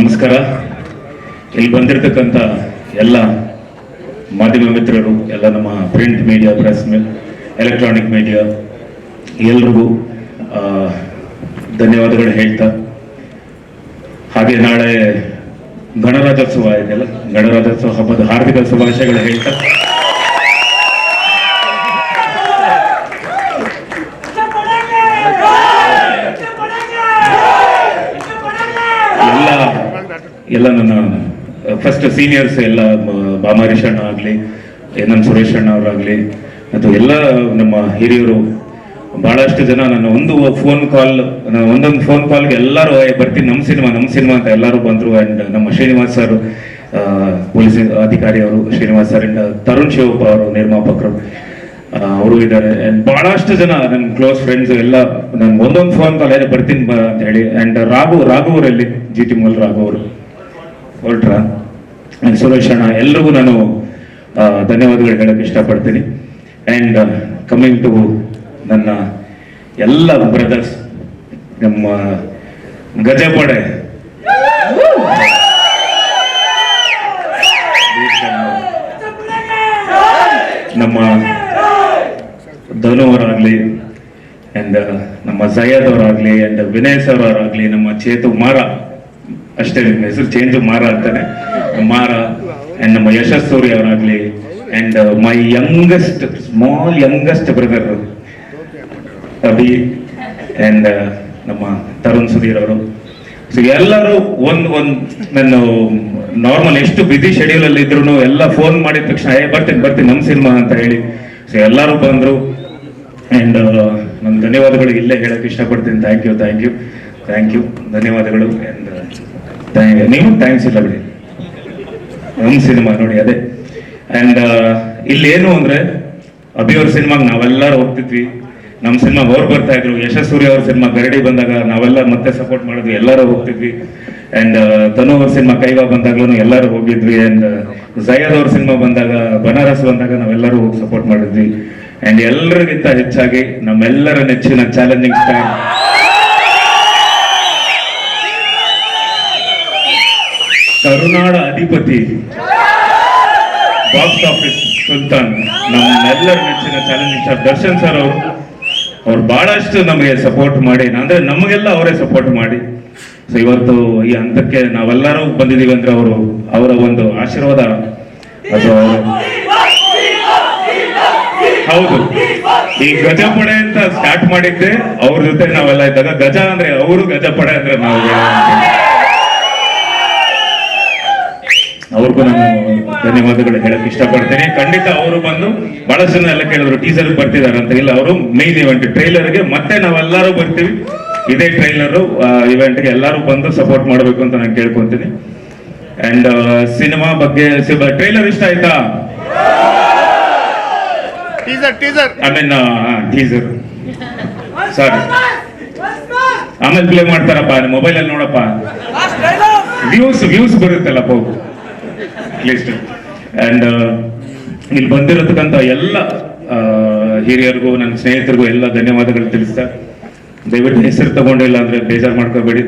ನಮಸ್ಕಾರ. ಇಲ್ಲಿ ಬಂದಿರತಕ್ಕಂಥ ಎಲ್ಲ ಮಾಧ್ಯಮ ಮಿತ್ರರು, ಎಲ್ಲ ನಮ್ಮ print media press electronic media ಎಲ್ರಿಗೂ ಧನ್ಯವಾದಗಳು ಹೇಳ್ತಾ. ಹಾಗೆ ನಾಳೆ ಗಣರಾಜ್ಯೋತ್ಸವ ಇದೆಯಲ್ಲ ಗಣರಾಜ್ಯೋತ್ಸವ ಹಬ್ಬದ ಹಾರ್ದಿಕ ಶುಭಾಶಯಗಳು ಹೇಳ್ತಾ. ಎಲ್ಲ ನನ್ನ ಫಸ್ಟ್ ಸೀನಿಯರ್ಸ್ ಎಲ್ಲ ಬಾಮಹರೀಶ್ ಅಣ್ಣ ಆಗಲಿ ಎನ್ ಸುರೇಶ್ ಅಣ್ಣ ಅವರಾಗಲಿ ಮತ್ತು ಎಲ್ಲ ನಮ್ಮ ಹಿರಿಯರು ಬಹಳಷ್ಟು ಜನ ನನ್ನ ಒಂದು ಫೋನ್ ಕಾಲ್ ಒಂದೊಂದು ಫೋನ್ ಕಾಲ್ಗೆ ಎಲ್ಲರೂ "ಏ, ಬರ್ತೀನಿ ನಮ್ಮ ಸಿನಿಮಾ ನಮ್ಮ ಸಿನಿಮಾ ಅಂತ ಎಲ್ಲರೂ ಬಂದರು ಆ್ಯಂಡ್ ನಮ್ಮ ಶ್ರೀನಿವಾಸ್ ಸರ್ ಪೊಲೀಸ್ ಅಧಿಕಾರಿಯವರು ಶ್ರೀನಿವಾಸ್ ಸರ್ ಆ್ಯಂಡ್ ತರುಣ್ ಶಿವಪ್ಪ ಅವರು ನಿರ್ಮಾಪಕರು. ಅವರು ಇದ್ದಾರೆ ಅಂಡ್ ಬಹಳಷ್ಟು ಜನ ನನ್ನ ಕ್ಲೋಸ್ ಫ್ರೆಂಡ್ಸ್ ಎಲ್ಲ ನನ್ ಒಂದೊಂದು ಫೋನ್ ಕಾಲ್ ಏನೇ ಬರ್ತೀನಿ ಬಾ ಅಂತ ಹೇಳಿ. ಅಂಡ್ ರಾಘು ರಾಘು ಅವರಲ್ಲಿ ಜಿ ಟಿ ಮೋಲ್ ರಾಘು ಅವರು. ಹೊರಟ್ರ ಅಂಡ್ ಸುರೇಶ್ ಅಣ್ಣ ಎಲ್ರಿಗೂ ನಾನು ಧನ್ಯವಾದಗಳು ಹೇಳಕ್ಕೆ ಇಷ್ಟಪಡ್ತೀನಿ. ಅಂಡ್ ಕಮಿಂಗ್ ಟು ನನ್ನ ಎಲ್ಲ ಬ್ರದರ್ಸ್ ನಮ್ಮ ಗಜಪಡೆ. ನಮ್ಮ ಧನು ಆ್ಯಂಡ್ ಅಂಡ್ ನಮ್ಮ ಜಯದ್ ಅವರಾಗ್ಲಿ ಅಂಡ್ ವಿನಯ್ ಸರ್ ಅವರಾಗ್ಲಿ ನಮ್ಮ ಚೇತು ಮಾರ, ಅಷ್ಟೇ ನಿಮ್ಮ ಹೆಸರು ಚೇಂಜ್ ಮಾರ ಅಂತಾನೆ. ಮಾರ ಅಂಡ್ ನಮ್ಮ Yashas Surya ಅವರಾಗ್ಲಿ and my youngest small youngest brother Abhi and ನಮ್ಮ ತರುಣ್ ಸುಧೀರ್ ಅವರು. ಸೊ ಎಲ್ಲರೂ ಒಂದ್ ಒಂದ್ ನಾನು ನಾರ್ಮಲ್ ಎಷ್ಟು ಬಿಸಿ ಶೆಡ್ಯೂಲ್ ಅಲ್ಲಿ ಇದ್ರು ಎಲ್ಲ ಫೋನ್ ಮಾಡಿದ ತಕ್ಷಣ, ಏ, ಬರ್ತೀನಿ ಬರ್ತೀನಿ ನಮ್ ಸಿನಿಮಾ ಅಂತ ಹೇಳಿ. ಸೊ ಎಲ್ಲರೂ ಬಂದ್ರು. ಅಂಡ್ ನನ್ನ ಧನ್ಯವಾದಗಳು ಇಲ್ಲೇ ಹೇಳಕ್ಕೆ ಇಷ್ಟಪಡ್ತೀನಿ. Thank you thank you thank you ಧನ್ಯವಾದಗಳು. ಅಂಡ್ ನೀವು ಥ್ಯಾಂಕ್ಸ್ ಇಲ್ಲ ಬಿಡಿ. ನಮ್ಮ ಸಿನಿಮಾ ನೋಡಿ, ಅದೇ. ಅಂಡ್ ಇಲ್ಲೇನು ಅಂದ್ರೆ, ಅಭಿ ಅವ್ರ ಸಿನಿಮಾಗೆ ನಾವೆಲ್ಲರೂ ಹೋಗ್ತಿದ್ವಿ. ನಮ್ಮ ಸಿನಿಮಾ ಅವ್ರು ಬರ್ತಾ ಇದ್ರು. ಯಶಸ್ಸೂರಿ ಅವ್ರ ಸಿನಿಮಾ ಗರಡಿ ಬಂದಾಗ ನಾವೆಲ್ಲ ಮತ್ತೆ ಸಪೋರ್ಟ್ ಮಾಡಿದ್ವಿ. ಎಲ್ಲರೂ ಹೋಗ್ತಿದ್ವಿ. ಅಂಡ್ ತನು ಅವ್ರ ಸಿನಿಮಾ ಕೈವಾ ಬಂದಾಗ್ಲೂ ಎಲ್ಲರೂ ಹೋಗಿದ್ವಿ. ಅಂಡ್ ಜಯದ್ ಅವ್ರ ಸಿನಿಮಾ ಬಂದಾಗ, ಬನಾರಸ್ ಬಂದಾಗ ನಾವೆಲ್ಲರೂ ಹೋಗಿ ಸಪೋರ್ಟ್ ಮಾಡಿದ್ವಿ. ಅಂಡ್ ಎಲ್ಲರಿಗಿಂತ ಹೆಚ್ಚಾಗಿ ನಮ್ಮೆಲ್ಲರ ನೆಚ್ಚಿನ ಚಾಲೆಂಜಿಂಗ್ ಸ್ಟಾರ್ ಕರುನಾಡ ಅಧಿಪತಿ ಬಾಕ್ಸ್ ಆಫೀಸ್ ಸುಲ್ತಾನ್, ನಮ್ಮೆಲ್ಲರ ನೆಚ್ಚಿನ ಚಾಲೆಂಜಿಂಗ್ ಸ್ಟಾರ್ ದರ್ಶನ್ ಸರ್ ಅವರು, ಅವ್ರು ಬಹಳಷ್ಟು ನಮಗೆ ಸಪೋರ್ಟ್ ಮಾಡಿ ಅಂದ್ರೆ ನಮಗೆಲ್ಲ ಅವರೇ ಸಪೋರ್ಟ್ ಮಾಡಿ. ಸೊ ಇವತ್ತು ಈ ಹಂತಕ್ಕೆ ನಾವೆಲ್ಲರೂ ಬಂದಿದ್ದೀವಿ ಅಂದ್ರೆ ಅವರು, ಅವರ ಒಂದು ಆಶೀರ್ವಾದ ಅವ್ರ- ಹೌದು. ಈ ಗಜ ಪಡೆ ಅಂತ ಸ್ಟಾರ್ಟ್ ಮಾಡಿದ್ದೆ, ಅವ್ರ ಜೊತೆ ನಾವೆಲ್ಲ ಇದ್ದಾಗ ಗಜ ಅಂದ್ರೆ ಅವರು ಗಜ ಪಡೆ ಅಂದ್ರೆ ನಾವು ಅವ್ರಿಗೂ ನಾನು ಧನ್ಯವಾದಗಳು ಹೇಳಕ್ ಇಷ್ಟಪಡ್ತೇನೆ. ಖಂಡಿತ ಅವರು ಬಂದು ಬಹಳಷ್ಟು ಜನ ಎಲ್ಲ ಕೇಳಿದ್ರು ಟೀಸರ್ ಬರ್ತಿದಾರೆ ಅಂತ. ಇಲ್ಲ, ಅವರು ಮೇನ್ ಇವೆಂಟ್ ಟ್ರೈಲರ್ಗೆ ಮತ್ತೆ ನಾವೆಲ್ಲರೂ ಬರ್ತೀವಿ. ಇದೇ ಟ್ರೈಲರ್ ಇವೆಂಟ್ಗೆ ಎಲ್ಲರೂ ಬಂದು ಸಪೋರ್ಟ್ ಮಾಡಬೇಕು ಅಂತ ನಾನು ಕೇಳ್ಕೊಂತೀನಿ. ಅಂಡ್ ಸಿನಿಮಾ ಬಗ್ಗೆ ಟ್ರೈಲರ್ ಇಷ್ಟ ಆಯ್ತಾ? Teaser teaser I mean teaser sorry ಆಮೇಲೆ ಪ್ಲೇ ಮಾಡ್ತಾರಪ್ಪ ಮೊಬೈಲ್ ಅಲ್ಲಿ ನೋಡಪ್ಪ. ವ್ಯೂಸ್ ವ್ಯೂಸ್ ಬರುತ್ತಲ್ಲಪ್ಪ ಅಟ್ಲೀಸ್ಟ್ ಅಂಡ್ ಇಲ್ಲಿ ಬಂದಿರತಕ್ಕಂಥ ಎಲ್ಲ ಹಿರಿಯರಿಗೂ, ನನ್ನ ಸ್ನೇಹಿತರಿಗೂ ಎಲ್ಲ ಧನ್ಯವಾದಗಳು ತಿಳಿಸ್ತಾ. ದಯವಿಟ್ಟು ಹೆಸರು ತಗೊಂಡಿಲ್ಲ ಅಂದ್ರೆ ಬೇಜಾರು ಮಾಡ್ಕೋಬೇಡಿ.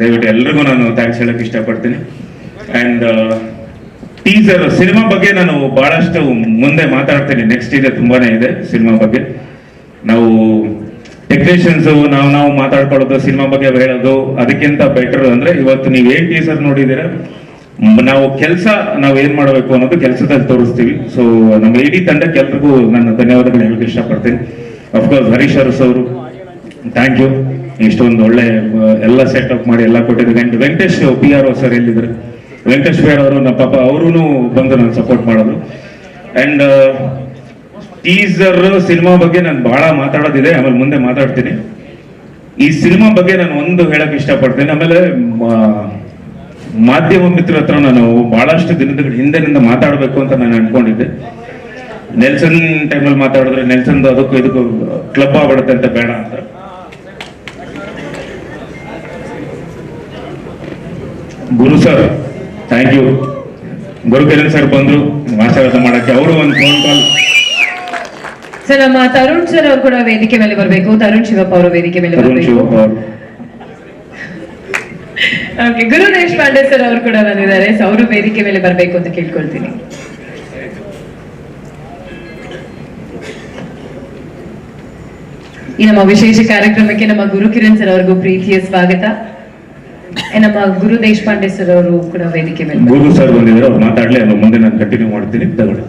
ದಯವಿಟ್ಟು ಎಲ್ರಿಗೂ ನಾನು ಥ್ಯಾಂಕ್ಸ್ ಹೇಳಕ್ ಇಷ್ಟಪಡ್ತೀನಿ. ಅಂಡ್ ಟೀಸರ್ ಸಿನಿಮಾ ಬಗ್ಗೆ ನಾನು ಬಹಳಷ್ಟು ಮುಂದೆ ಮಾತಾಡ್ತೀನಿ. ನೆಕ್ಸ್ಟ್ ಇದೆ, ತುಂಬಾನೇ ಇದೆ ಸಿನಿಮಾ ಬಗ್ಗೆ. ನಾವು ಟೆಕ್ನಿಷಿಯನ್ಸ್ ನಾವು ನಾವು ಮಾತಾಡ್ಕೊಳ್ಳೋದು ಸಿನಿಮಾ ಬಗ್ಗೆ ಹೇಳೋದು, ಅದಕ್ಕಿಂತ ಬೆಟರ್ ಅಂದ್ರೆ ಇವತ್ತು ನೀವು ಏನ್ ಟೀಸರ್ ನೋಡಿದೀರ ನಾವು ಕೆಲಸ, ನಾವು ಏನ್ ಮಾಡಬೇಕು ಅನ್ನೋದು ಕೆಲಸದಲ್ಲಿ ತೋರಿಸ್ತೀವಿ. ಸೊ ನಮ್ಮ ಇಡೀ ತಂಡಕ್ಕೆ ಎಲ್ರಿಗೂ ನನ್ನ ಧನ್ಯವಾದಗಳು ಹೇಳಕ್ಕೆ ಇಷ್ಟಪಡ್ತೀನಿ. ಅಫ್ಕೋರ್ಸ್ ಹರೀಶ್ ಅರಸ್ ಅವರು ಥ್ಯಾಂಕ್ ಯು ಇಷ್ಟೊಂದು ಒಳ್ಳೆ, ಎಲ್ಲ ಎಲ್ಲ ಸೆಟಪ್ ಮಾಡಿ ಎಲ್ಲ ಕೊಟ್ಟಿದ್ದಾರೆ. And Venkatesh P R O sir ಎಲ್ಲಿದ್ದಾರೆ? ವೆಂಕಟೇಶ್ ಬೇಡ ಅವರು ನಮ್ಮ ಪಾಪ ಅವರು ಬಂದು ನಾನು ಸಪೋರ್ಟ್ ಮಾಡೋದು ಅಂಡ್ ಟೀಸರ್ ಸಿನಿಮಾ ಬಗ್ಗೆ ನಾನು ಬಹಳ ಮಾತಾಡೋದಿದೆ, ಆಮೇಲೆ ಮುಂದೆ ಮಾತಾಡ್ತೀನಿ. ಈ ಸಿನಿಮಾ ಬಗ್ಗೆ ನಾನು ಒಂದು ಹೇಳಕ್ ಇಷ್ಟಪಡ್ತೇನೆ, ಆಮೇಲೆ ಮಾಧ್ಯಮ ಮಿತ್ರ ಹತ್ರ ನಾನು ಬಹಳಷ್ಟು ದಿನದ ಹಿಂದಿನಿಂದ ಮಾತಾಡಬೇಕು ಅಂತ ನಾನು ಅನ್ಕೊಂಡಿದ್ದೆ. ನೆಲ್ಸನ್ ಟೈಮಲ್ಲಿ ಮಾತಾಡಿದ್ರೆ ನೆಲ್ಸನ್ ಅದಕ್ಕೂ ಇದಕ್ಕೂ ಕ್ಲಬ್ ಆಗ್ಬಿಡುತ್ತೆ ಅಂತ ಬೇಡ ಅಂತ. Guru sir thank you Gurukiran sir ಬಂದ್ರು ಆಶೀರ್ವಾದ ಮಾಡಕ್ಕೆ ಅವರು ಒಂದು ಫೋನ್ ಕಾಲ್ ಸರ್ ನಮ್ಮ ತರುಣ್ ಸರ್ ಅವರು ಕೂಡ ವೇದಿಕೆ ಮೇಲೆ ಬರಬೇಕು. ತರುಣ್ ಶಿವಪ್ಪ ಅವರು ವೇದಿಕೆ ಮೇಲೆ ಬರಬೇಕು. ಓಕೆ ಗುರು ದೇಶಪಾಂಡೆ ಸರ್ ಅವರು ಕೂಡ ಬಂದಿದ್ದಾರೆ. ಸೊ ಅವರು ವೇದಿಕೆ ಮೇಲೆ ಬರಬೇಕು ಅಂತ ಕೇಳ್ಕೊಳ್ತೀನಿ. ಈ ನಮ್ಮ ವಿಶೇಷ ಕಾರ್ಯಕ್ರಮಕ್ಕೆ ನಮ್ಮ ಗುರು ಕಿರಣ್ ಸರ್ ಅವರಿಗೂ ಪ್ರೀತಿಯ ಸ್ವಾಗತ. ನಮ್ಮ ಗುರು ದೇಶಪಾಂಡೆ ಸರ್ ಅವರು ಕೂಡ ವೇದಿಕೆ ಮೇಲೆ. ಗುರು ಸರ್ ಬಂದಿದ್ದಾರೆ, ಅವ್ರು ಮಾತಾಡಲಿ ಮುಂದೆ ನಾನು ಕಂಟಿನ್ಯೂ ಮಾಡ್ತೀನಿ ತಗೊಳ್ಳಿ